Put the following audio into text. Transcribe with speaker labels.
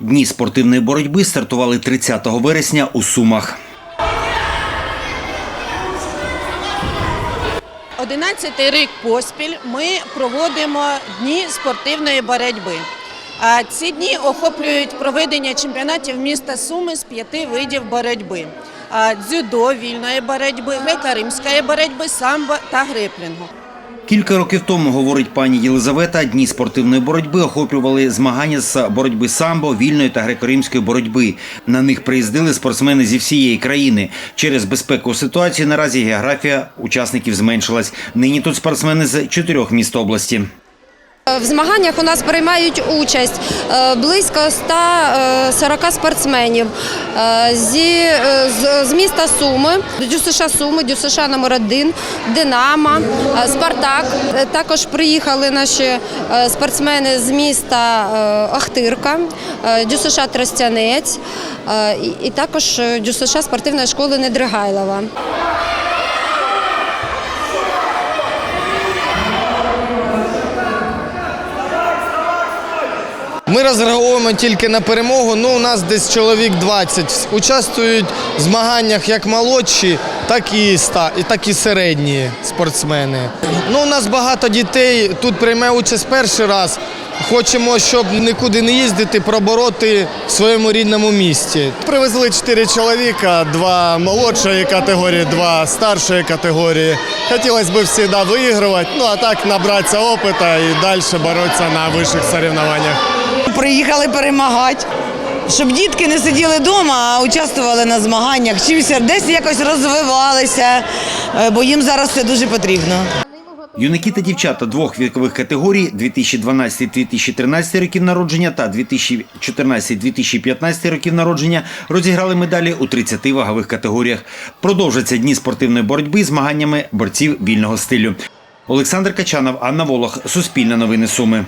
Speaker 1: Дні спортивної боротьби стартували 30 вересня у Сумах.
Speaker 2: 11 рік поспіль ми проводимо дні спортивної боротьби. Ці дні охоплюють проведення чемпіонатів міста Суми з п'яти видів боротьби: дзюдо, вільної боротьби, греко-римської боротьби, самбо та греплінгу.
Speaker 1: Кілька років тому, говорить пані Єлизавета, дні спортивної боротьби охоплювали змагання з боротьби самбо, вільної та греко-римської боротьби. На них приїздили спортсмени зі всієї країни. Через безпекову ситуацію наразі географія учасників зменшилась. Нині тут спортсмени з чотирьох міст області.
Speaker 3: В змаганнях у нас приймають участь е, близько 140 спортсменів е, зі, е, з, міста Суми, ДЮСШ Суми, ДЮСШ номер 1 Динамо, е, Спартак. Е, Також приїхали наші е, спортсмени з міста е, Охтирка, е, ДЮСШ Тростянець е, і, також е, ДЮСШ спортивної школи Недригайлова.
Speaker 4: Ми розраховуємо тільки на перемогу. Ну, у нас десь чоловік 20. Участвують в змаганнях як молодші, так і так і середні спортсмени. Ну, у нас багато дітей тут прийме участь перший раз. Хочемо, щоб нікуди не їздити, пробороти в своєму рідному місті.
Speaker 5: Привезли чотири чоловіка, два молодшої категорії, два старшої категорії. Хотілося б завжди виігрувати, ну а так набратися опиту і далі боротися на вищих соревнованнях.
Speaker 6: Приїхали перемагати. Щоб дітки не сиділи вдома, а участвували на змаганнях, чимось десь якось розвивалися, е, бо їм зараз це дуже потрібно.
Speaker 1: Юнаки та дівчата двох вікових категорій 2012-2013 років народження та 2014-2015 років народження розіграли медалі у 30 вагових категоріях. Продовжаться дні спортивної боротьби змаганнями борців вільного стилю. Олександр Качанов, Анна Волох, Суспільне новини Суми.